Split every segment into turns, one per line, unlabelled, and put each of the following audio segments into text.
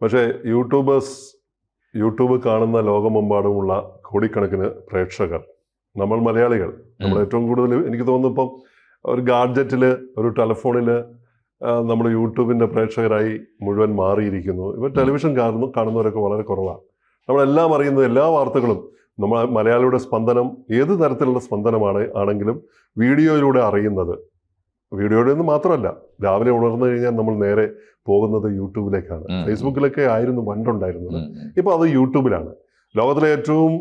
പക്ഷേ YouTubers YouTube കാണുന്ന ലോകമെമ്പാടുമുള്ള കോടിക്കണക്കിന് പ്രേക്ഷകർ നമ്മൾ മലയാളികൾ. നമ്മൾ ഏറ്റവും കൂടുതൽ എനിക്ക് തോന്നുന്നു ഇപ്പം ഒരു ഗാഡ്ജറ്റിൽ ഒരു ടെലഫോണിൽ നമ്മൾ യൂട്യൂബിന്റെ പ്രേക്ഷകരായി മുഴുവൻ മാറിയിരിക്കുന്നു. ഇവർ ടെലിവിഷൻ കാണുന്നു കാണുന്നവരൊക്കെ വളരെ കുറവാണ് നമ്മളെല്ലാം അറിയുന്നത് എല്ലാ വാർത്തകളും നമ്മൾ മലയാളിയുടെ സ്പന്ദനം ഏത് തരത്തിലുള്ള സ്പന്ദനമാണ് ആണെങ്കിലും വീഡിയോയിലൂടെ അറിയുന്നത്. വീഡിയോയുടെ നിന്ന് മാത്രമല്ല. രാവിലെ ഉണർന്നു കഴിഞ്ഞാൽ നമ്മൾ നേരെ പോകുന്നത് യൂട്യൂബിലേക്കാണ്. ഫേസ്ബുക്കിലൊക്കെ ആയിരുന്നു പണ്ടുണ്ടായിരുന്നത്. ഇപ്പോൾ അത് യൂട്യൂബിലാണ്. ലോകത്തിലെ ഏറ്റവും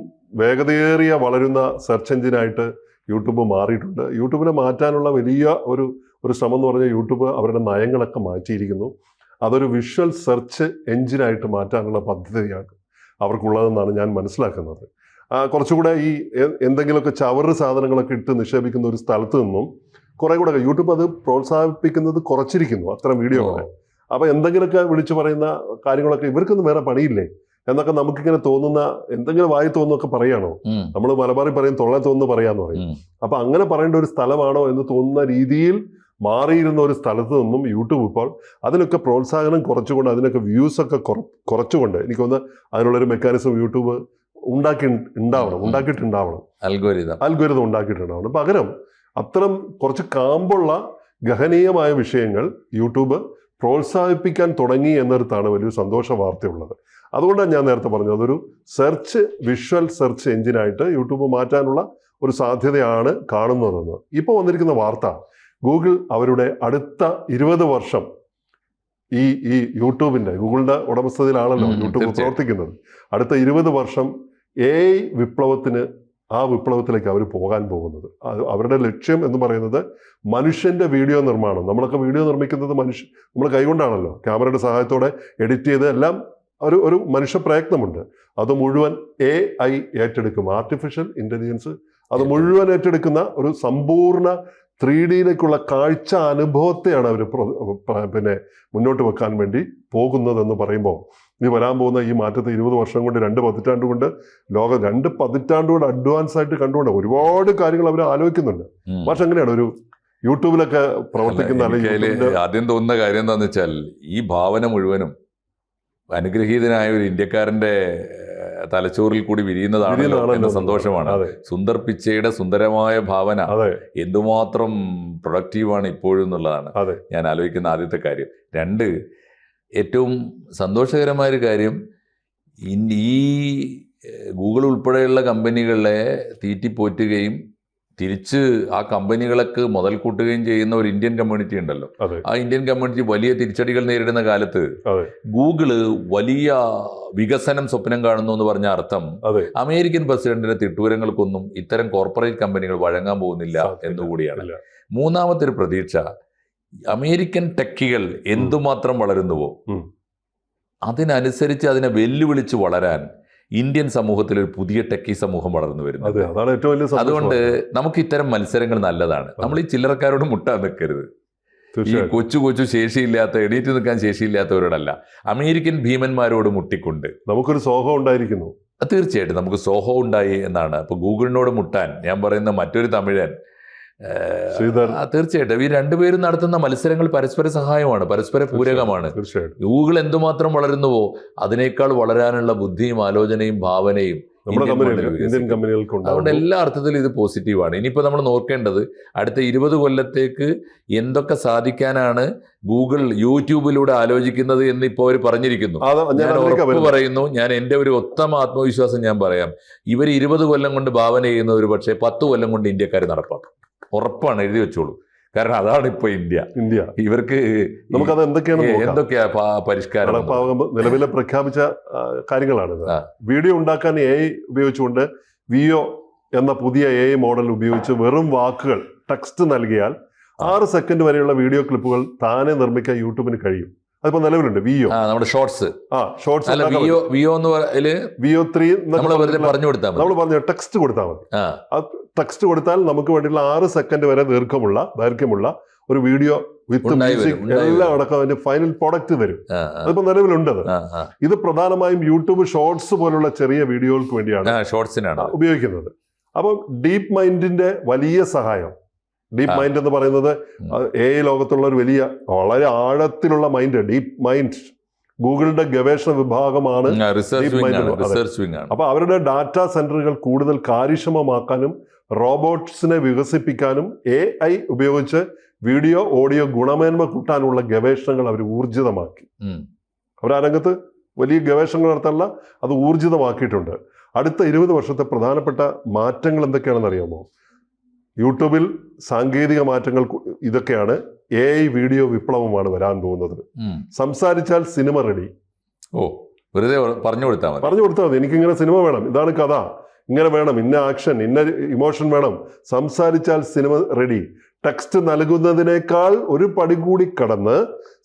വേഗതയേറിയ വളരുന്ന സെർച്ച് എഞ്ചിനായിട്ട് യൂട്യൂബ് മാറിയിട്ടുണ്ട്. യൂട്യൂബിനെ മാറ്റാനുള്ള വലിയ ഒരു ഒരു ശ്രമം എന്ന് പറഞ്ഞാൽ യൂട്യൂബ് അവരുടെ നയങ്ങളൊക്കെ മാറ്റിയിരിക്കുന്നു. അതൊരു വിഷ്വൽ സെർച്ച് എഞ്ചിനായിട്ട് മാറ്റാനുള്ള പദ്ധതിയാണ് അവർക്കുള്ളതെന്നാണ് ഞാൻ മനസ്സിലാക്കുന്നത്. കുറച്ചുകൂടെ ഈ എന്തെങ്കിലുമൊക്കെ ചവറ് സാധനങ്ങളൊക്കെ ഇട്ട് നിക്ഷേപിക്കുന്ന ഒരു സ്ഥലത്ത് നിന്നും കുറെ കൂടെ യൂട്യൂബ് അത് പ്രോത്സാഹിപ്പിക്കുന്നത് കുറച്ചിരിക്കുന്നു അത്തരം വീഡിയോകളെ അപ്പൊ എന്തെങ്കിലുമൊക്കെ വിളിച്ചു പറയുന്ന കാര്യങ്ങളൊക്കെ ഇവർക്കൊന്നും വേറെ പണിയില്ലേ? എന്നൊക്കെ നമുക്കിങ്ങനെ തോന്നുന്ന എന്തെങ്കിലും വായി തോന്നുന്നൊക്കെ പറയാണോ? നമ്മൾ മലബാറിൽ പറയും തൊള്ളേ തോന്നുന്നു പറയാന്ന് പറയും. അപ്പൊ അങ്ങനെ പറയേണ്ട ഒരു സ്ഥലമാണോ എന്ന് തോന്നുന്ന രീതിയിൽ മാറിയിരുന്ന ഒരു സ്ഥലത്ത് നിന്നും യൂട്യൂബ് ഇപ്പോൾ അതിനൊക്കെ പ്രോത്സാഹനം കുറച്ചുകൊണ്ട് അതിനൊക്കെ വ്യൂസ് ഒക്കെ കുറ- കുറച്ചുകൊണ്ട് എനിക്കൊന്ന് അതിനുള്ളൊരു മെക്കാനിസം യൂട്യൂബ് ഉണ്ടാക്കി ഉണ്ടാവണം ഉണ്ടാക്കിയിട്ടുണ്ടാവണം.
Algorithm
algorithm ഉണ്ടാക്കിയിട്ടുണ്ടാവണം. പകരം അത്തരം കുറച്ച് കാമ്പുള്ള ഗഹനീയമായ വിഷയങ്ങൾ യൂട്യൂബ് പ്രോത്സാഹിപ്പിക്കാൻ തുടങ്ങി എന്നിടത്താണ് വലിയ സന്തോഷ വാർത്തയുള്ളത്. അതുകൊണ്ടാണ് ഞാൻ നേരത്തെ പറഞ്ഞത്. അതൊരു സെർച്ച് വിഷ്വൽ സെർച്ച് എഞ്ചിനായിട്ട് യൂട്യൂബ് മാറ്റാനുള്ള ഒരു സാധ്യതയാണ് കാണുന്നതെന്ന്. ഇപ്പോൾ വന്നിരിക്കുന്ന വാർത്ത ഗൂഗിൾ അവരുടെ അടുത്ത ഇരുപത് വർഷം ഈ ഈ യൂട്യൂബിന്റെ ഗൂഗിളിന്റെ ഉടമസ്ഥതയിലാണല്ലോ യൂട്യൂബ്. പ്രവർത്തിക്കുന്നത്. അടുത്ത ഇരുപത് വർഷം എ വിപ്ലവത്തിന് ആ വിപ്ലവത്തിലേക്ക് അവർ പോകാൻ പോകുന്നത്. അവരുടെ ലക്ഷ്യം എന്ന് പറയുന്നത് മനുഷ്യന്റെ വീഡിയോ നിർമ്മാണം. നമ്മളൊക്കെ വീഡിയോ നിർമ്മിക്കുന്നത് മനുഷ്യ നമ്മൾ കൈകൊണ്ടാണല്ലോ ക്യാമറയുടെ സഹായത്തോടെ എഡിറ്റ് ചെയ്ത് എല്ലാം ഒരു ഒരു മനുഷ്യ പ്രയത്നമുണ്ട്. അത് മുഴുവൻ എ ഐ ഏറ്റെടുക്കും. ആർട്ടിഫിഷ്യൽ ഇന്റലിജൻസ് അത് മുഴുവൻ ഏറ്റെടുക്കുന്ന ഒരു സമ്പൂർണ ത്രീ ഡിയിലേക്കുള്ള കാഴ്ച അനുഭവത്തെയാണ് അവർ പിന്നെ മുന്നോട്ട് വെക്കാൻ വേണ്ടി പോകുന്നതെന്ന് പറയുമ്പോൾ ഇനി വരാൻ പോകുന്ന ഈ മാറ്റത്തെ ഇരുപത് വർഷം കൊണ്ട് രണ്ട് പതിറ്റാണ്ട് കൊണ്ട് ലോകം രണ്ട് പതിറ്റാണ്ട് കൊണ്ട് അഡ്വാൻസ് ആയിട്ട് കണ്ടുകൊണ്ട് ഒരുപാട് കാര്യങ്ങൾ അവർ ആലോചിക്കുന്നുണ്ട്. പക്ഷെ എങ്ങനെയാണ് ഒരു യൂട്യൂബിലൊക്കെ പ്രവർത്തിക്കുന്ന
ആദ്യം തോന്നുന്ന കാര്യം എന്താന്ന് വെച്ചാൽ ഈ ഭാവന മുഴുവനും അനുഗ്രഹീതനായ ഒരു ഇന്ത്യക്കാരന്റെ തലച്ചോറിൽ കൂടി വിരിയുന്നതാണല്ലോ
വിരിയുന്നതാണല്ലോ
എന്ന സന്തോഷമാണ്. സുന്ദർ പിച്ചയുടെ സുന്ദരമായ ഭാവന എന്തുമാത്രം പ്രൊഡക്റ്റീവാണ് ഇപ്പോഴും എന്നുള്ളതാണ് ഞാൻ ആലോചിക്കുന്ന ആദ്യത്തെ കാര്യം. രണ്ട് ഏറ്റവും സന്തോഷകരമായ ഒരു കാര്യം ഇൻ- ഈ ഗൂഗിൾ ഉൾപ്പെടെയുള്ള കമ്പനികളെ തീറ്റിപ്പോറ്റുകയും തിരിച്ച് ആ കമ്പനികളൊക്കെ മുതൽ കൂട്ടുകയും ചെയ്യുന്ന ഒരു ഇന്ത്യൻ കമ്മ്യൂണിറ്റി ഉണ്ടല്ലോ. ആ ഇന്ത്യൻ കമ്മ്യൂണിറ്റി വലിയ തിരിച്ചടികൾ നേരിടുന്ന കാലത്ത് ഗൂഗിൾ വലിയ വികസനം സ്വപ്നം കാണുന്നു എന്ന് പറഞ്ഞ അർത്ഥം അമേരിക്കൻ പ്രസിഡന്റിന്റെ തിട്ടൂരങ്ങൾക്കൊന്നും ഇത്തരം കോർപ്പറേറ്റ് കമ്പനികൾ വഴങ്ങാൻ പോകുന്നില്ല എന്നുകൂടിയാണ് മൂന്നാമത്തെ ഒരു പ്രതീക്ഷ അമേരിക്കൻ ടെക്കികൾ എന്തുമാത്രം വളരുന്നുവോ അതിനനുസരിച്ച് അതിനെ വെല്ലുവിളിച്ച് വളരാൻ ഇന്ത്യൻ സമൂഹത്തിൽ ഒരു പുതിയ ടെക്കി സമൂഹം വളർന്നു വരുന്നു.
അതാണ് ഏറ്റവും വലിയ സന്തോഷം.
അതുകൊണ്ട് നമുക്ക് ഇത്തരം മത്സരങ്ങൾ നല്ലതാണ്. നമ്മൾ ഈ ചില്ലറക്കാരോട് മുട്ടാൻ നിൽക്കരുത്. ഈ കൊച്ചു കൊച്ചു ശേഷിയില്ലാത്ത എണീറ്റ് നിൽക്കാൻ ശേഷിയില്ലാത്തവരോടല്ല. അമേരിക്കൻ ഭീമന്മാരോട് മുട്ടിക്കൊണ്ട്.
നമുക്കൊരു സോഹം ഉണ്ടായിരിക്കുന്നു.
തീർച്ചയായിട്ടും നമുക്ക് സോഹോ ഉണ്ടായി എന്നാണ്. അപ്പൊ ഗൂഗിളിനോട് മുട്ടാൻ. ഞാൻ പറയുന്ന മറ്റൊരു തമിഴൻ തീർച്ചയായിട്ടും. ഈ രണ്ടുപേരും നടത്തുന്ന മത്സരങ്ങൾ പരസ്പര സഹായമാണ് പരസ്പര പൂരകമാണ്.
തീർച്ചയായിട്ടും.
ഗൂഗിൾ എന്തുമാത്രം വളരുന്നുവോ അതിനേക്കാൾ വളരാനുള്ള ബുദ്ധിയും ആലോചനയും ഭാവനയും ഇന്ത്യൻ അതുകൊണ്ട് എല്ലാ അർത്ഥത്തിലും ഇത് പോസിറ്റീവാണ്. ഇനിയിപ്പോൾ നമ്മൾ നോക്കേണ്ടത് അടുത്ത ഇരുപത് കൊല്ലത്തേക്ക് എന്തൊക്കെ സാധിക്കാനാണ് ഗൂഗിൾ യൂട്യൂബിലൂടെ ആലോചിക്കുന്നത് എന്ന് ഇപ്പോൾ അവർ പറഞ്ഞിരിക്കുന്നു.
ഞാൻ
ഉറപ്പ് പറയുന്നു ഞാൻ എന്റെ ഒരു ഉത്തമ ആത്മവിശ്വാസം ഞാൻ പറയാം. ഇവർ ഇരുപത് കൊല്ലം കൊണ്ട് ഭാവന ചെയ്യുന്ന ഒരു പക്ഷേ പത്ത് കൊല്ലം കൊണ്ട് ഇന്ത്യക്കാർ നടപ്പാക്കും. ഉറപ്പാണ് എഴുതി വെച്ചോളൂ. കാരണം അതാണ് ഇപ്പൊ ഇന്ത്യ.
ഇന്ത്യ.
ഇവർക്ക്
നമുക്കത് എന്തൊക്കെയാണ്
എന്തൊക്കെയാ പരിഷ്കാരം?
നിലവിലെ പ്രഖ്യാപിച്ച
കാര്യങ്ങളാണ്
വീഡിയോ ഉണ്ടാക്കാൻ എ ഐ ഉപയോഗിച്ചുകൊണ്ട് വിയോ എന്ന പുതിയ എ ഐ മോഡൽ ഉപയോഗിച്ച് വെറും വാക്കുകൾ ടെക്സ്റ്റ് നൽകിയാൽ ആറ് സെക്കൻഡ് വരെയുള്ള വീഡിയോ ക്ലിപ്പുകൾ താനെ നിർമ്മിക്കാൻ യൂട്യൂബിന് കഴിയും. അതിപ്പോ നിലവിലുണ്ട് വിയോ
നമ്മുടെ ഷോർട്സ്
ആ ഷോർട്സ്
വിഒ എന്ന് വിഒ
വിയോ ത്രീ
നമ്മൾ പറഞ്ഞു കൊടുത്താൽ
നമ്മൾ പറഞ്ഞു ടെക്സ്റ്റ് കൊടുത്താൽ മതി. ടെക്സ്റ്റ് കൊടുത്താൽ നമുക്ക് വേണ്ടിയുള്ള ആറ് സെക്കൻഡ് വരെ ദീർഘമുള്ള ദൈർഘ്യമുള്ള ഒരു വീഡിയോ വിത്ത് മ്യൂസിക് എല്ലാം അടക്കം അതിന്റെ ഫൈനൽ പ്രോഡക്റ്റ്
വരും.
അതിപ്പോ നിലവിലുണ്ട് അത്. ഇത് പ്രധാനമായും യൂട്യൂബ് ഷോർട്സ് പോലുള്ള ചെറിയ വീഡിയോകൾക്ക് വേണ്ടിയാണ്
ഷോർട്സിനാണ്
ഉപയോഗിക്കുന്നത്. അപ്പം ഡീപ്പ് മൈൻഡിന്റെ വലിയ സഹായം. ഡീപ്പ് മൈൻഡ് എന്ന് പറയുന്നത്
ഏ
എ ലോകത്തുള്ള ഒരു വലിയ വളരെ ആഴത്തിലുള്ള മൈൻഡ് ഡീപ്പ് മൈൻഡ് ഗൂഗിളിന്റെ ഗവേഷണ വിഭാഗമാണ് അപ്പൊ അവരുടെ ഡാറ്റാ സെന്ററുകൾ കൂടുതൽ കാര്യക്ഷമമാക്കാനും റോബോട്ട്സിനെ വികസിപ്പിക്കാനും എ ഐ ഉപയോഗിച്ച് വീഡിയോ ഓഡിയോ ഗുണമേന്മ കൂട്ടാനുള്ള ഗവേഷണങ്ങൾ അവർ ഊർജിതമാക്കി. അവർ ആ രംഗത്ത് വലിയ ഗവേഷണങ്ങൾ നടത്താനുള്ള അത് ഊർജിതമാക്കിയിട്ടുണ്ട്. അടുത്ത ഇരുപത് വർഷത്തെ പ്രധാനപ്പെട്ട മാറ്റങ്ങൾ എന്തൊക്കെയാണെന്ന് അറിയാമോ? യൂട്യൂബിൽ സാങ്കേതിക മാറ്റങ്ങൾ ഇതൊക്കെയാണ് എ ഐ വീഡിയോ വിപ്ലവമാണ് വരാൻ പോകുന്നത്. സംസാരിച്ചാൽ സിനിമ റെഡി.
ഓ വെറുതെ പറഞ്ഞു കൊടുത്താൽ മതി.
പറഞ്ഞു കൊടുത്താൽ മതി. എനിക്കിങ്ങനെ സിനിമ വേണം. ഇതാണ് കഥ. ഇങ്ങനെ വേണം ഇന്ന ആക്ഷൻ ഇന്ന ഇമോഷൻ വേണം. സംസാരിച്ചാൽ സിനിമ റെഡി ടെക്സ്റ്റ് നൽകുന്നതിനേക്കാൾ ഒരു പടി കൂടി കടന്ന്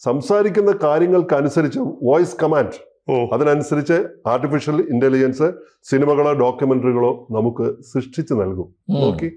സംസാരിക്കുന്ന കാര്യങ്ങൾക്കനുസരിച്ച് വോയിസ് കമാൻഡ് അതിനനുസരിച്ച് ആർട്ടിഫിഷ്യൽ ഇന്റലിജൻസ് സിനിമകളോ ഡോക്യുമെന്ററികളോ നമുക്ക് സൃഷ്ടിച്ചു നൽകും. നോക്കി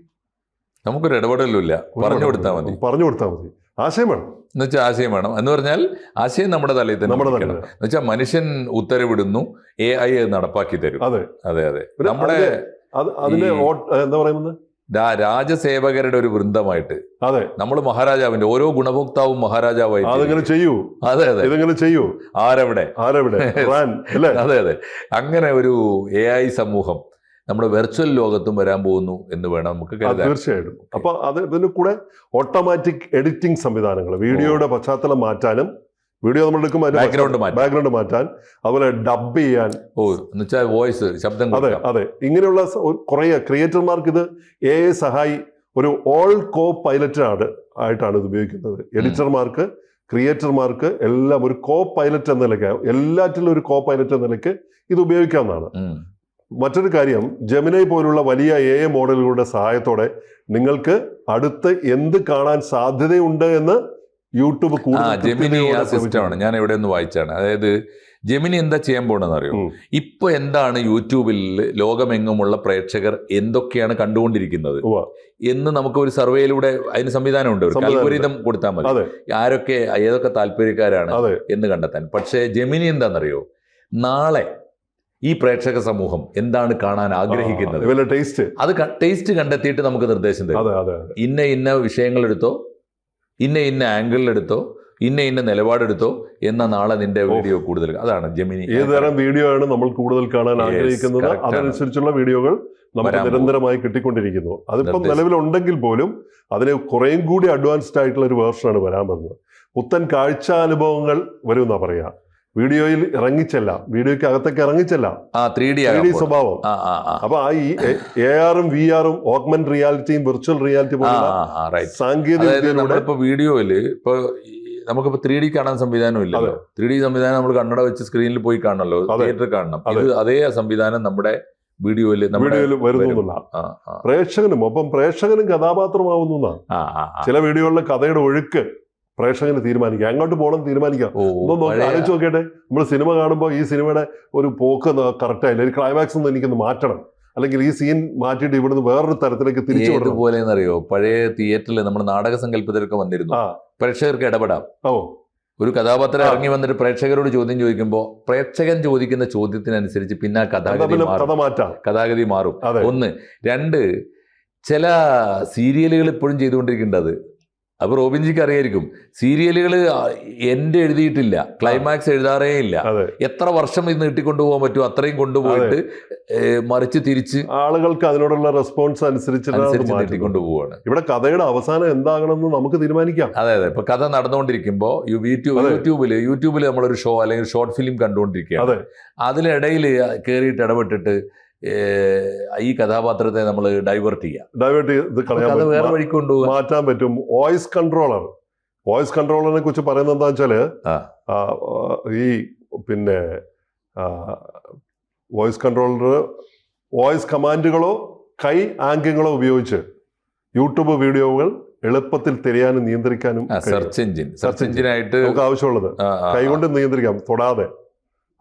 നമുക്കൊരു ഇടപെടലില്ല പറഞ്ഞു കൊടുത്താൽ മതി.
പറഞ്ഞു കൊടുത്താൽ മതി. ആശയം വേണം.
എന്ന് വെച്ചാൽ ആശയം വേണം. എന്ന് പറഞ്ഞാൽ ആശയം നമ്മുടെ തലയിൽ തന്നെ
നമ്മുടെ.
എന്ന് വെച്ചാൽ മനുഷ്യൻ ഉത്തരവിടുന്നു എ ഐ നടപ്പാക്കി തരും.
അതെ.
അതെ അതെ. നമ്മുടെ
അതിന് അത് അതിന്
ഈ-
ഓ- എന്താ പറയുന്നത്?
രാജസേവകരുടെ ഒരു വൃന്ദമായിട്ട്
അതെ.
നമ്മൾ മഹാരാജാവിന്റെ ഓരോ ഗുണഭോക്താവും മഹാരാജാവായി
അതിങ്ങനെ ചെയ്യൂ.
അതെ അതെ.
ഇതിങ്ങനെ ചെയ്യൂ.
ആരവിടെ?
ആരെവിടെ?
അതെ അതെ. അങ്ങനെ ഒരു എ ഐ സമൂഹം നമ്മുടെ വെർച്വൽ ലോകത്തും വരാൻ പോകുന്നു എന്ന് വേണം നമുക്ക് കരുതാൻ.
തീർച്ചയായിട്ടും. അപ്പൊ അത് ഇതിന് കൂടെ ഓട്ടോമാറ്റിക് എഡിറ്റിംഗ് സംവിധാനങ്ങൾ വീഡിയോയുടെ പശ്ചാത്തലം മാറ്റാനും വീഡിയോ നമ്മൾ എടുക്കുമ്പോൾ
ബാക്ക്ഗ്രൗണ്ട്
ബാക്ക്ഗ്രൗണ്ട് മാറ്റാൻ. അതുപോലെ ഡബ് ചെയ്യാൻ.
ഓ എന്ന് വെച്ചാൽ വോയിസ് ശബ്ദം
അതെ അതെ. ഇങ്ങനെയുള്ള കുറേ ക്രിയേറ്റർമാർക്ക് ഇത് എ എ സഹായി ഒരു ഓൾ കോ പൈലറ്റ് ആണ് ആയിട്ടാണ് ഇത് ഉപയോഗിക്കുന്നത്. എഡിറ്റർമാർക്ക് ക്രിയേറ്റർമാർക്ക് എല്ലാം ഒരു കോ പൈലറ്റ് എന്ന നിലയ്ക്ക് എല്ലാറ്റിലും ഒരു കോ പൈലറ്റ് എന്ന നിലയ്ക്ക് ഇത് ഉപയോഗിക്കാവുന്നതാണ്. മറ്റൊരു കാര്യം ജമിനൈ പോലുള്ള വലിയ എ എ മോഡലുകളുടെ സഹായത്തോടെ നിങ്ങൾക്ക് അടുത്ത് എന്ത് കാണാൻ സാധ്യതയുണ്ട് എന്ന് യൂട്യൂബ്
ജെമിനി ആ സിസ്റ്റമാണ്. ഞാൻ എവിടെ നിന്ന് വായിച്ചാണ്. അതായത് ജെമിനി എന്താ ചെയ്യാൻ പോകണമെന്ന് അറിയോ ഇപ്പൊ എന്താണ് യൂട്യൂബിൽ ലോകമെങ്ങുമുള്ള പ്രേക്ഷകർ എന്തൊക്കെയാണ് കണ്ടുകൊണ്ടിരിക്കുന്നത്? എന്ന് നമുക്ക് ഒരു സർവേയിലൂടെ അതിന് സംവിധാനമുണ്ട്. അൽഗോരിതം കൊടുത്താൽ മതി. ആരൊക്കെ ഏതൊക്കെ താല്പര്യക്കാരാണ് എന്ന് കണ്ടെത്താൻ. പക്ഷേ ജെമിനി എന്താണെന്നറിയോ നാളെ ഈ പ്രേക്ഷക സമൂഹം എന്താണ് കാണാൻ ആഗ്രഹിക്കുന്നത്?
ടേസ്റ്റ്
അത് ടേസ്റ്റ് കണ്ടെത്തിയിട്ട് നമുക്ക് നിർദ്ദേശം തരും. ഇന്ന ഇന്ന വിഷയങ്ങളെടുത്തോ ഇന്ന ഇന്ന ആംഗിളിലെടുത്തോ ഇന്ന ഇന്ന നിലപാടെടുത്തോ എന്ന നാളെ നിന്റെ വീഡിയോ കൂടുതൽ അതാണ് ജമിനി.
ഏത് തരം വീഡിയോ ആണ് നമ്മൾ കൂടുതൽ കാണാൻ ആഗ്രഹിക്കുന്നത്? അതനുസരിച്ചുള്ള വീഡിയോകൾ നമുക്ക്. നിരന്തരമായി കിട്ടിക്കൊണ്ടിരിക്കുന്നു. അതിപ്പം നിലവിലുണ്ടെങ്കിൽ പോലും അതിന് കുറേയും കൂടി അഡ്വാൻസ്ഡ് ആയിട്ടുള്ള ഒരു വേർഷനാണ് വരാൻ പോകുന്നത്. പുത്തൻ കാഴ്ച അനുഭവങ്ങൾ വരുമെന്നാ പറയാ. വീഡിയോയിൽ ഇറങ്ങിച്ചല്ല വീഡിയോയ്ക്ക് അകത്തേക്ക് ഇറങ്ങിച്ചല്ല
ത്രീ ഡി
സ്വഭാവം. അപ്പൊ ആ ഈ എ ആറും വി ആറും ഓഗ്മെന്റ് റിയാലിറ്റിയും വിർച്വൽ റിയാലിറ്റി പോലുള്ള സാങ്കേതിക
വീഡിയോയിൽ വീഡിയോയിൽ ഇപ്പൊ നമുക്കിപ്പോ ത്രീ ഡി കാണാൻ സംവിധാനം ഇല്ലല്ലോ. ത്രീ ഡി സംവിധാനം നമ്മൾ കണ്ണട വെച്ച് സ്ക്രീനിൽ പോയി കാണണല്ലോ
തിയേറ്റർ
തിയേറ്ററിൽ കാണണം.
അതെ.
ഇത് അതേ സംവിധാനം നമ്മുടെ വീഡിയോയിൽ
വീഡിയോയിൽ വരുന്നു
വരും.
എന്നുള്ള.
ആ ആ.
പ്രേക്ഷകനും ഒപ്പം പ്രേക്ഷകനും കഥാപാത്രമാവുന്നു. ചില വീഡിയോകളിലെ കഥയുടെ ഒഴുക്ക് പ്രേക്ഷകന് തീരുമാനിക്കാം. എങ്ങോട്ട് പോകണം തീരുമാനിക്കാം. ഒന്ന് നോക്കി ആലോചിച്ച് നോക്കിയിട്ട് നമ്മൾ സിനിമ കാണുമ്പോൾ ഈ സിനിമയുടെ ഒരു പോക്ക് കറക്റ്റ് ആയില്ല. ഒരു ക്ലൈമാക്സ് ഒന്ന് എനിക്കൊന്ന് മാറ്റണം. അല്ലെങ്കിൽ ഈ സീൻ മാറ്റിയിട്ട് ഇവിടുന്ന് വേറൊരു തരത്തിലേക്ക് തിരിച്ചു ഇതുപോലെ
അറിയോ എന്നറിയോ പഴയ തിയേറ്ററിൽ നമ്മൾ നാടക സങ്കല്പത്തിലൊക്കെ വന്നിരുന്നു. പ്രേക്ഷകർക്ക് ഇടപെടാം.
ഓ.
ഒരു കഥാപാത്രം ഇറങ്ങി വന്നിട്ട് പ്രേക്ഷകരോട് ചോദ്യം ചോദിക്കുമ്പോൾ പ്രേക്ഷകൻ ചോദിക്കുന്ന ചോദ്യത്തിനനുസരിച്ച് പിന്നെ കഥാഗതി മാറും. കഥാഗതി മാറും. ഒന്ന്. രണ്ട്. ചില സീരിയലുകൾ ഇപ്പോഴും ചെയ്തുകൊണ്ടിരിക്കേണ്ടത് അപ്പൊ റോബിൻജിക്ക് അറിയായിരിക്കും. സീരിയലുകൾ എന്റെ എഴുതിയിട്ടില്ല. ക്ലൈമാക്സ് എഴുതാറേ ഇല്ല. എത്ര വർഷം ഇത് നീട്ടിക്കൊണ്ടുപോകാൻ പറ്റുമോ? അത്രയും കൊണ്ടുപോയിട്ട് മറിച്ച് തിരിച്ച്
ആളുകൾക്ക് അതിനോടുള്ള റെസ്പോൺസ്
അനുസരിച്ച്. പോവാണ്
ഇവിടെ കഥയുടെ അവസാനം എന്താകണമെന്ന് നമുക്ക് തീരുമാനിക്കാം.
അതെ അതെ. ഇപ്പൊ കഥ നടന്നുകൊണ്ടിരിക്കുമ്പോൾ യൂട്യൂബ് യൂട്യൂബിൽ യൂട്യൂബിൽ നമ്മളൊരു ഷോ അല്ലെങ്കിൽ ഷോർട്ട് ഫിലിം കണ്ടുകൊണ്ടിരിക്കുകയാണ്.
അതെ.
അതിലിടയിൽ കയറിയിട്ട് ഇടപെട്ടിട്ട് ഈ കഥാപാത്രത്തെ നമ്മൾ ഡൈവേർട്ട് ചെയ്യാം.
ഡൈവേർട്ട് ചെയ്ത്
കഥ വേറെ വഴി
മാറ്റാൻ പറ്റും. വോയിസ് കൺട്രോളർ വോയിസ് കൺട്രോളറിനെ കുറിച്ച് പറയുന്നത് എന്താ
ആ,
ഈ പിന്നെ വോയിസ് കൺട്രോളർ വോയിസ് കമാൻഡുകളോ കൈ ആംഗ്യങ്ങളോ ഉപയോഗിച്ച് യൂട്യൂബ് വീഡിയോകൾ എളുപ്പത്തിൽ തിരയാനും നിയന്ത്രിക്കാനും.
Search engine search. എഞ്ചിനായിട്ട്
നമുക്ക് ആവശ്യമുള്ളത്. കൈകൊണ്ട് നിയന്ത്രിക്കാം. തൊടാതെ.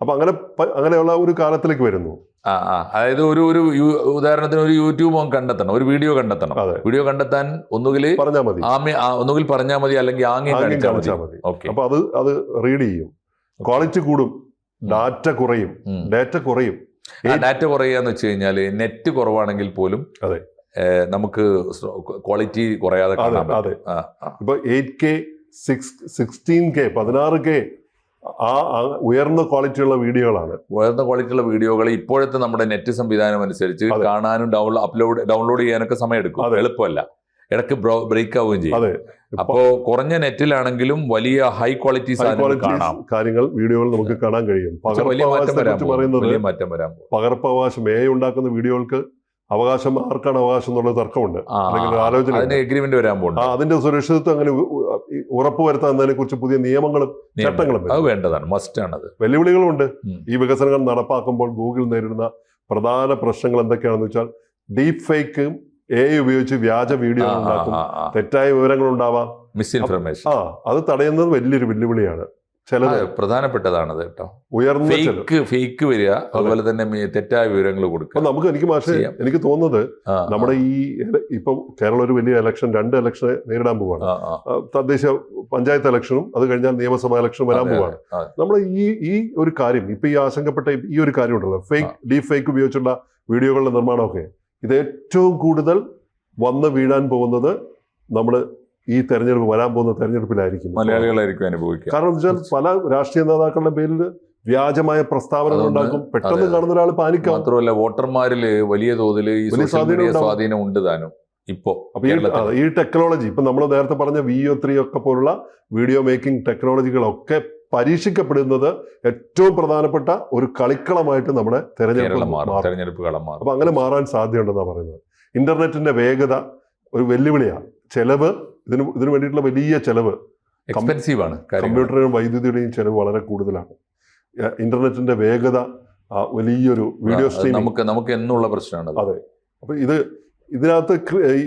അപ്പൊ അങ്ങനെ അങ്ങനെയുള്ള ഒരു കാലത്തിലേക്ക് വരുന്നു.
ആ ആ. അതായത് ഒരു ഒരു ഉദാഹരണത്തിന് ഒരു യൂട്യൂബ് കണ്ടെത്തണം ഒരു വീഡിയോ കണ്ടെത്തണം. വീഡിയോ കണ്ടെത്താൻ ഒന്നുകിൽ
പറഞ്ഞാൽ മതി.
ആമി ഒന്നുകിൽ പറഞ്ഞാൽ മതി അല്ലെങ്കിൽ ആംഗ്യം
ആംഗ്യം
കാണിച്ചാൽ മതി.
അപ്പൊ അത് അത് റീഡ് ചെയ്യും. ക്വാളിറ്റി കൂടും ഡാറ്റ കുറയും ഡാറ്റ കുറയും.
ഡാറ്റ കുറയുകയെന്ന് വെച്ച് കഴിഞ്ഞാൽ നെറ്റ് കുറവാണെങ്കിൽ പോലും
അതെ.
നമുക്ക് ക്വാളിറ്റി കുറയാതെ
അതെ. ഇപ്പൊ eight K six sixteen K പതിനാറ് കെ ആ ഉയർന്ന ക്വാളിറ്റിയുള്ള വീഡിയോകളാണ്.
ഉയർന്ന ക്വാളിറ്റിയുള്ള വീഡിയോകൾ ഇപ്പോഴത്തെ നമ്മുടെ നെറ്റ് സംവിധാനം അനുസരിച്ച് കാണാനും ഡൗൺലോഡ് അപ്ലോഡ് ഡൗൺലോഡ് ചെയ്യാനൊക്കെ സമയം എടുക്കും
അതെ.
എളുപ്പമല്ല. ഇടയ്ക്ക് ബ്രേക്ക് ആവുകയും ചെയ്യും.
അതെ.
അപ്പോ കുറഞ്ഞ നെറ്റിലാണെങ്കിലും വലിയ ഹൈ ക്വാളിറ്റി കാണാം.
കാര്യങ്ങൾ വീഡിയോകൾ നമുക്ക് കാണാൻ കഴിയും.
പകർപ്പവകാശം
പകർപ്പവകാശം എ ഉണ്ടാക്കുന്ന വീഡിയോകൾക്ക് അവകാശം ആർക്കാണ് അവകാശം എന്നുള്ള തർക്കമുണ്ട്. അല്ലെങ്കിൽ ആലോചന
എഗ്രിമെന്റ് വരാൻ പോകുന്നു
അതിന്റെ സുരക്ഷിതത്വം അങ്ങനെ ഉ- ഉ- കുറിച്ച് പുതിയ നിയമങ്ങളും ചട്ടങ്ങളും
അത് വേണ്ടതാണ്. മസ്റ്റ് ആണത്. വെല്ലുവിളികളുണ്ട്.
ഈ വികസനങ്ങൾ നടപ്പാക്കുമ്പോൾ ഗൂഗിൾ നേരിടുന്ന പ്രധാന പ്രശ്നങ്ങൾ എന്തൊക്കെയാണെന്ന് വെച്ചാൽ ഡീപ് ഫേക്ക് എ ഉപയോഗിച്ച് വ്യാജ വീഡിയോ ഉണ്ടാക്കും. തെറ്റായ വിവരങ്ങൾ ഉണ്ടാവാം.
മിസ്ഇൻഫർമേഷൻ
ആ അത് തടയുന്നത് വലിയൊരു വെല്ലുവിളിയാണ്. ചിലത്
പ്രധാനപ്പെട്ടതാണത് കേട്ടോ.
ഉയർന്ന
ഫേക്ക് ഫേക്ക് വരിക അതുപോലെ തന്നെ തെറ്റായ വിവരങ്ങൾ കൊടുക്കുക.
നമുക്ക് എനിക്ക് മാഷെ എനിക്ക് തോന്നുന്നത് നമ്മുടെ ഈ ഇപ്പൊ കേരളം ഒരു വലിയ ഇലക്ഷൻ രണ്ട് ഇലക്ഷൻ നേരിടാൻ പോവാണ്. തദ്ദേശ പഞ്ചായത്ത് ഇലക്ഷനും അത് കഴിഞ്ഞാൽ നിയമസഭാ ഇലക്ഷനും വരാൻ പോവാണ്.
നമ്മുടെ
നമ്മൾ ഈ ഈ ഒരു കാര്യം ഇപ്പൊ ഈ ആശങ്കപ്പെട്ട ഈ ഒരു കാര്യം ഉണ്ടല്ലോ. ഫേക്ക് ഡീപ് ഫേക്ക് ഉപയോഗിച്ചുള്ള വീഡിയോകളുടെ നിർമ്മാണമൊക്കെ. ഇത് ഏറ്റവും കൂടുതൽ വന്ന് വീഴാൻ പോകുന്നത് നമ്മൾ ഈ തെരഞ്ഞെടുപ്പ് വരാൻ പോകുന്ന തെരഞ്ഞെടുപ്പിലായിരിക്കും.
മലയാളികളായിരിക്കും അനുഭവിക്കുക.
കാരണം എന്ന് വെച്ചാൽ പല രാഷ്ട്രീയ നേതാക്കളുടെ പേരിൽ വ്യാജമായ പ്രസ്താവനകൾ ഉണ്ടാക്കും. പെട്ടെന്ന് കാണുന്ന ഒരാൾ പാനിക്കാവും
മാത്രമല്ല വോട്ടർമാരിൽ വലിയ തോതിൽ ഈ സോഷ്യൽ
സ്വാധീനം
മീഡിയ സ്വാധീനം ഉണ്ട് താനും ഇപ്പോ
ഈ ഈ ടെക്നോളജി ഇപ്പൊ നമ്മൾ നേരത്തെ പറഞ്ഞ വി ഒ ത്രീ ഒക്കെ പോലുള്ള വീഡിയോ മേക്കിംഗ് ടെക്നോളജികളൊക്കെ പരീക്ഷിക്കപ്പെടുന്നത് ഏറ്റവും പ്രധാനപ്പെട്ട ഒരു കളിക്കളമായിട്ട് നമ്മുടെ തെരഞ്ഞെടുപ്പ്
തെരഞ്ഞെടുപ്പ് കളം മാറും.
അപ്പൊ അങ്ങനെ മാറാൻ സാധ്യതയുണ്ടെന്നാണ് പറയുന്നത്. ഇന്റർനെറ്റിന്റെ വേഗത ഒരു വെല്ലുവിളിയാണ്. ചെലവ് ഇതിന് ഇതിന് വേണ്ടിയിട്ടുള്ള വലിയ ചെലവ്
എക്സ്പെൻസീവ് ആണ്
വൈദ്യുതിയുടെയും ചെലവ് വളരെ കൂടുതലാണ്. ഇന്റർനെറ്റിന്റെ വേഗത വലിയൊരു വീഡിയോ സ്ട്രീം
നമുക്ക് നമുക്ക് എന്നുള്ള പ്രശ്നമാണ് അതെ.
അപ്പൊ ഇത് ഇതിനകത്ത്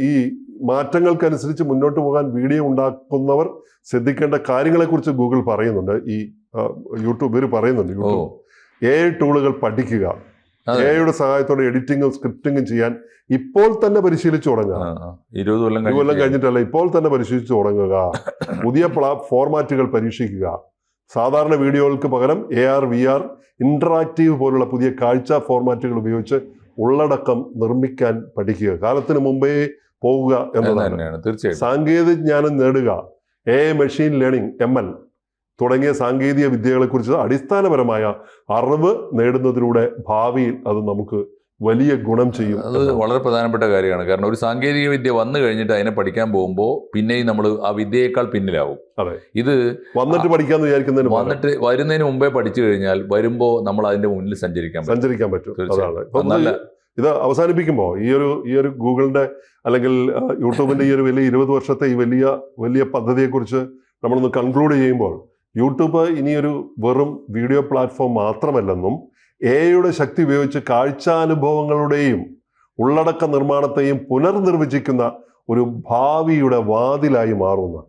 ഈ മാറ്റങ്ങൾക്കനുസരിച്ച് മുന്നോട്ട് പോകാൻ വീഡിയോ ഉണ്ടാക്കുന്നവർ ശ്രദ്ധിക്കേണ്ട കാര്യങ്ങളെക്കുറിച്ച് ഗൂഗിൾ പറയുന്നുണ്ട്. ഈ ആ, യൂട്യൂബ് ഇവർ പറയുന്നുണ്ട് യൂട്യൂബ്. എ ടൂളുകൾ പഠിക്കുക. എയുടെ സഹായത്തോടെ എഡിറ്റിങ്ങും സ്ക്രിപ്റ്റിങ്ങും ചെയ്യാൻ ഇപ്പോൾ തന്നെ പരിശീലിച്ചു തുടങ്ങുക.
ഇരുപത് കൊല്ലം
കൊല്ലം കഴിഞ്ഞിട്ടല്ല? ഇപ്പോൾ തന്നെ പരിശീലിച്ചു തുടങ്ങുക. പുതിയ ഫോർമാറ്റുകൾ പരീക്ഷിക്കുക. സാധാരണ വീഡിയോകൾക്ക് പകരം A R V R interactive പോലുള്ള പുതിയ കാഴ്ച ഫോർമാറ്റുകൾ ഉപയോഗിച്ച് ഉള്ളടക്കം നിർമ്മിക്കാൻ പഠിക്കുക. കാലത്തിന് മുമ്പേ പോവുക
എന്ന്
എന്നതാണ്.
തീർച്ചയായും
സാങ്കേതിക ജ്ഞാനം നേടുക. A machine learning M L തുടങ്ങിയ സാങ്കേതിക വിദ്യകളെക്കുറിച്ച് അടിസ്ഥാനപരമായ അറിവ് നേടുന്നതിലൂടെ ഭാവിയിൽ അത് നമുക്ക് വലിയ ഗുണം ചെയ്യും
അത് വളരെ പ്രധാനപ്പെട്ട കാര്യമാണ്. കാരണം ഒരു സാങ്കേതിക വിദ്യ വന്നു കഴിഞ്ഞിട്ട് അതിനെ പഠിക്കാൻ പോകുമ്പോൾ പിന്നെയും നമ്മൾ ആ വിദ്യയേക്കാൾ പിന്നിലാവും.
അതെ.
ഇത്
വന്നിട്ട് പഠിക്കാന്ന് വിചാരിക്കുന്നതിന്
വന്നിട്ട് വരുന്നതിന് മുമ്പേ പഠിച്ചു കഴിഞ്ഞാൽ വരുമ്പോൾ നമ്മൾ അതിന്റെ മുന്നിൽ സഞ്ചരിക്കാൻ
സഞ്ചരിക്കാൻ പറ്റും. അതാണ്.
നല്ല
ഇത് അവസാനിപ്പിക്കുമ്പോൾ ഈ ഒരു ഈ ഒരു ഗൂഗിളിന്റെ അല്ലെങ്കിൽ യൂട്യൂബിന്റെ ഈ ഒരു വലിയ ഇരുപത് വർഷത്തെ ഈ വലിയ വലിയ പദ്ധതിയെക്കുറിച്ച് നമ്മളൊന്ന് കൺക്ലൂഡ് ചെയ്യുമ്പോൾ യൂട്യൂബ് ഇനിയൊരു വെറും വീഡിയോ പ്ലാറ്റ്ഫോം മാത്രമല്ലെന്നും എയുടെ ശക്തി ഉപയോഗിച്ച് കാഴ്ചാനുഭവങ്ങളുടെയും ഉള്ളടക്ക നിർമ്മാണത്തെയും പുനർനിർവചിക്കുന്ന ഒരു ഭാവിയുടെ വാതിലായി മാറുന്ന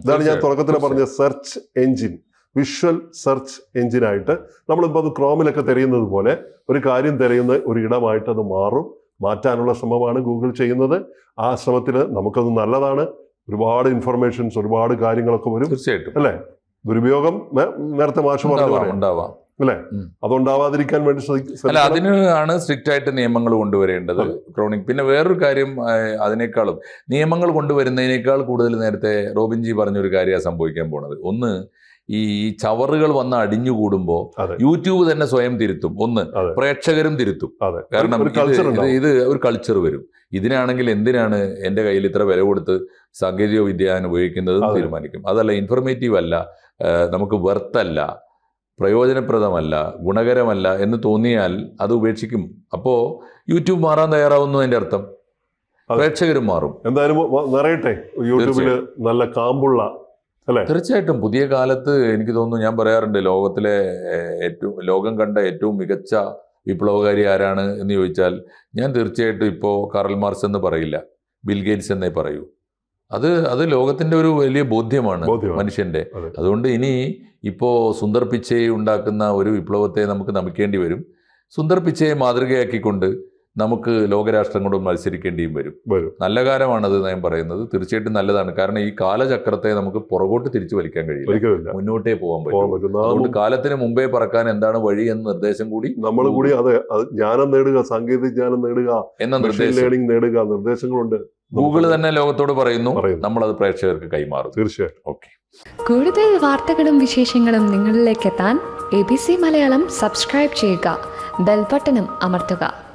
ഇതാണ് ഞാൻ തുടക്കത്തിൽ പറഞ്ഞ സെർച്ച് എഞ്ചിൻ വിഷ്വൽ സെർച്ച് എഞ്ചിനായിട്ട് നമ്മളിപ്പോൾ അത് ക്രോമിലൊക്കെ തിരയുന്നത് പോലെ ഒരു കാര്യം തിരയുന്ന ഒരു ഇടമായിട്ട് അത് മാറും. മാറ്റാനുള്ള ശ്രമമാണ് ഗൂഗിൾ ചെയ്യുന്നത്. ആ ശ്രമത്തിൽ നമുക്കത് നല്ലതാണ്. ഒരുപാട് ഇൻഫർമേഷൻസ് ഒരുപാട് കാര്യങ്ങളൊക്കെ വരും.
തീർച്ചയായിട്ടും.
അല്ലേ? ദുരുപയോഗം നേരത്തെ മാഷ് പറഞ്ഞു
ഉണ്ടാവാം.
അല്ലേ? അതുണ്ടാവാതിരിക്കാൻ വേണ്ടി
അല്ല
അതിന്
അതിനാണ് സ്ട്രിക്റ്റ് ആയിട്ട് നിയമങ്ങൾ കൊണ്ടുവരേണ്ടത്. ക്രോണിക് പിന്നെ വേറൊരു കാര്യം അതിനേക്കാളും നിയമങ്ങൾ കൊണ്ടുവരുന്നതിനേക്കാൾ കൂടുതൽ നേരത്തെ റോബിൻജി പറഞ്ഞൊരു കാര്യമാണ് സംഭവിക്കാൻ പോണത്. ഒന്ന് ഈ ചവറുകൾ വന്ന് അടിഞ്ഞുകൂടുമ്പോൾ യൂട്യൂബ് തന്നെ സ്വയം തിരുത്തും. ഒന്ന് പ്രേക്ഷകരും തിരുത്തും. കാരണം ഇത് ഒരു കൾച്ചർ വരും. ഇതിനാണെങ്കിൽ എന്തിനാണ് എന്റെ കയ്യിൽ ഇത്ര വില കൊടുത്ത് സാങ്കേതിക വിദ്യ ഞാൻ ഉപയോഗിക്കുന്നത്. തീരുമാനിക്കും. അതല്ല ഇൻഫർമേറ്റീവ് അല്ല നമുക്ക് വെർത്തല്ല പ്രയോജനപ്രദമല്ല ഗുണകരമല്ല എന്ന് തോന്നിയാൽ അത് ഉപേക്ഷിക്കും. അപ്പോ യൂട്യൂബ് മാറാൻ തയ്യാറാവുന്നു അതിന്റെ അർത്ഥം. പ്രേക്ഷകരും മാറും.
എന്തായാലും നിറയട്ടെ. യൂട്യൂബിൽ നല്ല കാമ്പുള്ള
തീർച്ചയായിട്ടും. പുതിയ കാലത്ത് എനിക്ക് തോന്നുന്നു ഞാൻ പറയാറുണ്ട് ലോകത്തിലെ ഏറ്റവും ലോകം കണ്ട ഏറ്റവും മികച്ച വിപ്ലവകാരി ആരാണ് എന്ന് ചോദിച്ചാൽ ഞാൻ തീർച്ചയായിട്ടും ഇപ്പോൾ കാറൽ മാർസ് എന്ന് പറയില്ല. ബിൽ ഗേറ്റ്സ് എന്നേ പറയൂ. അത് അത് ലോകത്തിന്റെ ഒരു വലിയ ബോധ്യമാണ് മനുഷ്യന്റെ
മനുഷ്യന്റെ.
അതുകൊണ്ട് ഇനി ഇപ്പോൾ സുന്ദർ പിച്ചൈ ഉണ്ടാക്കുന്ന ഒരു വിപ്ലവത്തെ നമുക്ക് നമിക്കേണ്ടി വരും. സുന്ദർ പിച്ചയെ മാതൃകയാക്കിക്കൊണ്ട് നമുക്ക് ലോകരാഷ്ട്രങ്ങളോട് മത്സരിക്കേണ്ടിയും വരും.
വരും.
നല്ല കാലമാണത് ഞാൻ പറയുന്നത്. തീർച്ചയായിട്ടും നല്ലതാണ്. കാരണം ഈ കാലചക്രത്തെ നമുക്ക് പുറകോട്ട് തിരിച്ചു വലിക്കാൻ കഴിയില്ല. മുന്നോട്ടേ പോകാൻ പറ്റും. അതുകൊണ്ട് കാലത്തിന് മുമ്പേ പറക്കാൻ എന്താണ് വഴി എന്ന നിർദ്ദേശം കൂടി
നമ്മൾ കൂടി അതെ ജ്ഞാനം നേടുക സാങ്കേതിക ജ്ഞാനം നേടുക
എന്ന നിർദ്ദേശം.
ലേണിംഗ് നേടുക നിർദ്ദേശങ്ങളുണ്ട്.
ഗൂഗിൾ തന്നെ ലോകത്തോട് പറയുന്നു.
നമ്മൾ
നമ്മളത് പ്രേക്ഷകർക്ക് കൈമാറും.
തീർച്ചയായിട്ടും.
ഓക്കെ.
കൂടുതൽ വാർത്തകളും വിശേഷങ്ങളും നിങ്ങളിലേക്ക് എത്താൻ A B C Malayalam subscribe ചെയ്യുക. ബെൽബട്ടനും അമർത്തുക.